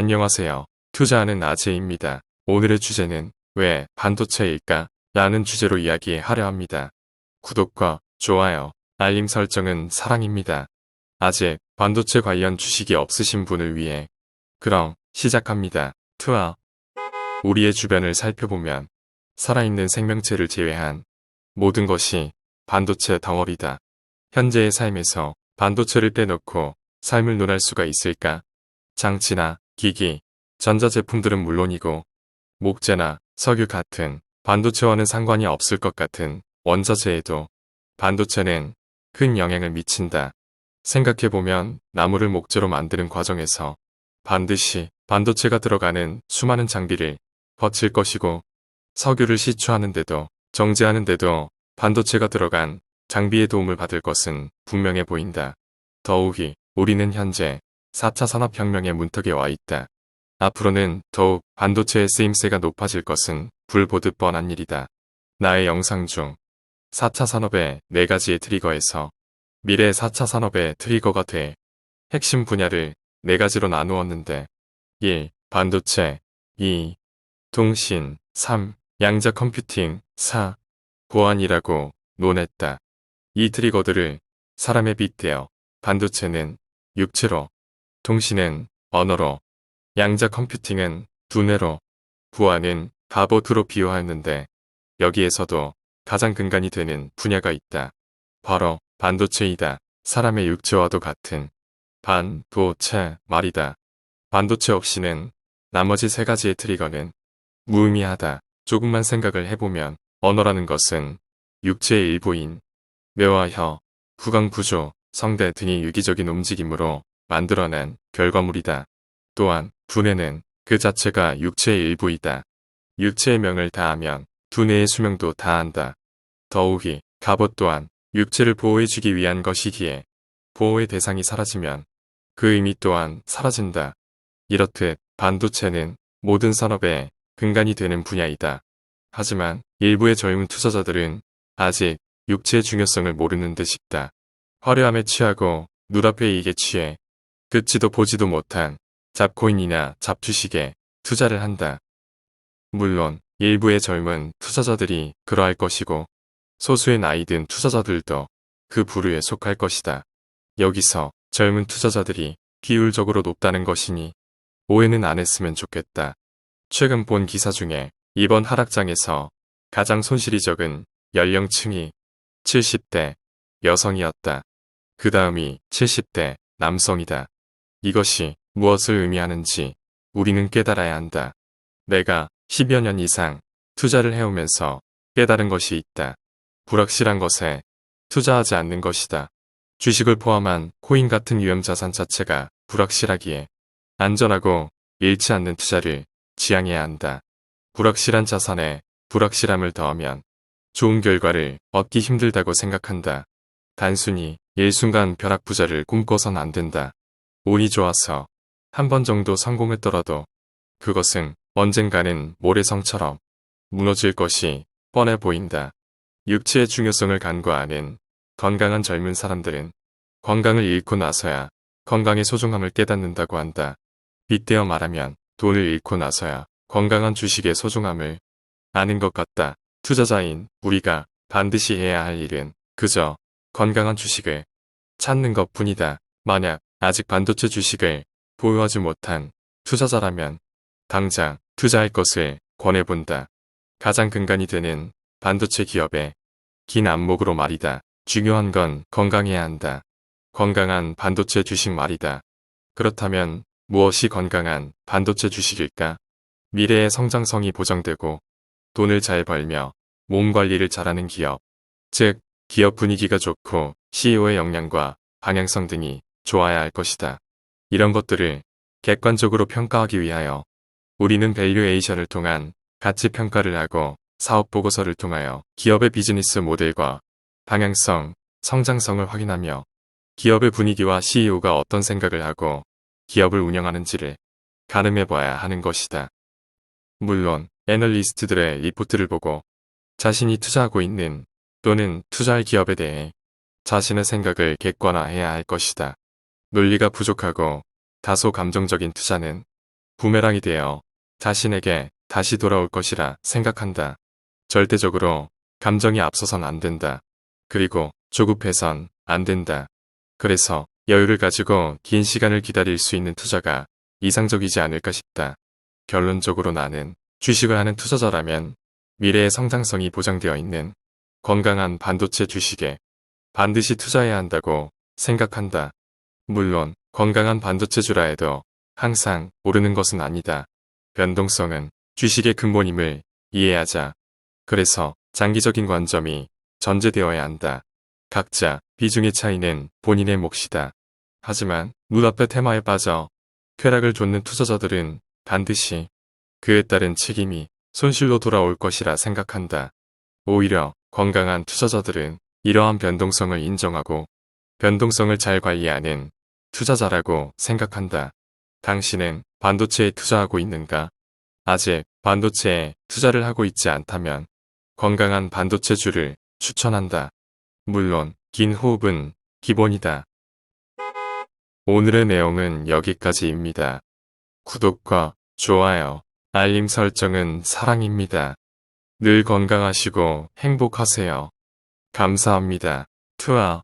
안녕하세요. 투자하는 아재입니다. 오늘의 주제는 왜 반도체일까? 라는 주제로 이야기하려 합니다. 구독과 좋아요, 알림 설정은 사랑입니다. 아직 반도체 관련 주식이 없으신 분을 위해 그럼 시작합니다. 투아 우리의 주변을 살펴보면 살아있는 생명체를 제외한 모든 것이 반도체 덩어리다. 현재의 삶에서 반도체를 떼놓고 삶을 논할 수가 있을까? 장치나 기기, 전자제품들은 물론이고 목재나 석유 같은 반도체와는 상관이 없을 것 같은 원자재에도 반도체는 큰 영향을 미친다. 생각해보면 나무를 목재로 만드는 과정에서 반드시 반도체가 들어가는 수많은 장비를 거칠 것이고 석유를 시추하는데도 정제하는데도 반도체가 들어간 장비의 도움을 받을 것은 분명해 보인다. 더욱이 우리는 현재 4차 산업혁명의 문턱에 와 있다. 앞으로는 더욱 반도체의 쓰임새가 높아질 것은 불보듯 뻔한 일이다. 나의 영상 중 4차 산업의 4가지의 트리거에서 미래 4차 산업의 트리거가 돼 핵심 분야를 4가지로 나누었는데 1. 반도체 2. 통신 3. 양자 컴퓨팅 4. 보안이라고 논했다. 이 트리거들을 사람에 빗대어 반도체는 육체로, 통신은 언어로, 양자 컴퓨팅은 두뇌로, 보안은 바보트로 비유하였는데 여기에서도 가장 근간이 되는 분야가 있다. 바로 반도체이다. 사람의 육체와도 같은 반도체 말이다. 반도체 없이는 나머지 세 가지의 트리거는 무의미하다. 조금만 생각을 해보면 언어라는 것은 육체의 일부인 뇌와 혀, 구강 구조, 성대 등이 유기적인 움직임으로 만들어낸 결과물이다. 또한 두뇌는 그 자체가 육체의 일부이다. 육체의 명을 다하면 두뇌의 수명도 다한다. 더욱이 갑옷 또한 육체를 보호해주기 위한 것이기에 보호의 대상이 사라지면 그 의미 또한 사라진다. 이렇듯 반도체는 모든 산업의 근간이 되는 분야이다. 하지만 일부의 젊은 투자자들은 아직 육체의 중요성을 모르는 듯 싶다. 화려함에 취하고 눈앞의 이익에 취해 듣지도 보지도 못한 잡코인이나 잡주식에 투자를 한다. 물론 일부의 젊은 투자자들이 그러할 것이고 소수의 나이 든 투자자들도 그 부류에 속할 것이다. 여기서 젊은 투자자들이 비율적으로 높다는 것이니 오해는 안 했으면 좋겠다. 최근 본 기사 중에 이번 하락장에서 가장 손실이 적은 연령층이 70대 여성이었다. 그 다음이 70대 남성이다. 이것이 무엇을 의미하는지 우리는 깨달아야 한다. 내가 10여 년 이상 투자를 해오면서 깨달은 것이 있다. 불확실한 것에 투자하지 않는 것이다. 주식을 포함한 코인 같은 유형 자산 자체가 불확실하기에 안전하고 잃지 않는 투자를 지향해야 한다. 불확실한 자산에 불확실함을 더하면 좋은 결과를 얻기 힘들다고 생각한다. 단순히 일순간 벼락부자를 꿈꿔선 안 된다. 운이 좋아서 한 번 정도 성공했더라도 그것은 언젠가는 모래성처럼 무너질 것이 뻔해 보인다. 육체의 중요성을 간과하는 건강한 젊은 사람들은 건강을 잃고 나서야 건강의 소중함을 깨닫는다고 한다. 빗대어 말하면 돈을 잃고 나서야 건강한 주식의 소중함을 아는 것 같다. 투자자인 우리가 반드시 해야 할 일은 그저 건강한 주식을 찾는 것 뿐이다. 만약 아직 반도체 주식을 보유하지 못한 투자자라면 당장 투자할 것을 권해본다. 가장 근간이 되는 반도체 기업의 긴 안목으로 말이다. 중요한 건 건강해야 한다. 건강한 반도체 주식 말이다. 그렇다면 무엇이 건강한 반도체 주식일까? 미래의 성장성이 보장되고 돈을 잘 벌며 몸 관리를 잘하는 기업. 즉, 기업 분위기가 좋고 CEO의 역량과 방향성 등이 좋아야 할 것이다. 이런 것들을 객관적으로 평가하기 위하여 우리는 밸류에이션을 통한 가치 평가를 하고 사업 보고서를 통하여 기업의 비즈니스 모델과 방향성, 성장성을 확인하며 기업의 분위기와 CEO가 어떤 생각을 하고 기업을 운영하는지를 가늠해 봐야 하는 것이다. 물론 애널리스트들의 리포트를 보고 자신이 투자하고 있는 또는 투자할 기업에 대해 자신의 생각을 객관화해야 할 것이다. 논리가 부족하고 다소 감정적인 투자는 부메랑이 되어 자신에게 다시 돌아올 것이라 생각한다. 절대적으로 감정이 앞서선 안 된다. 그리고 조급해선 안 된다. 그래서 여유를 가지고 긴 시간을 기다릴 수 있는 투자가 이상적이지 않을까 싶다. 결론적으로 나는 주식을 하는 투자자라면 미래의 성장성이 보장되어 있는 건강한 반도체 주식에 반드시 투자해야 한다고 생각한다. 물론 건강한 반도체주라 해도 항상 오르는 것은 아니다. 변동성은 주식의 근본임을 이해하자. 그래서 장기적인 관점이 전제되어야 한다. 각자 비중의 차이는 본인의 몫이다. 하지만 눈앞의 테마에 빠져 쾌락을 좇는 투자자들은 반드시 그에 따른 책임이 손실로 돌아올 것이라 생각한다. 오히려 건강한 투자자들은 이러한 변동성을 인정하고 변동성을 잘 관리하는 투자자라고 생각한다. 당신은 반도체에 투자하고 있는가? 아직 반도체에 투자를 하고 있지 않다면 건강한 반도체주를 추천한다. 물론 긴 호흡은 기본이다. 오늘의 내용은 여기까지입니다. 구독과 좋아요, 알림 설정은 사랑입니다. 늘 건강하시고 행복하세요. 감사합니다. 투아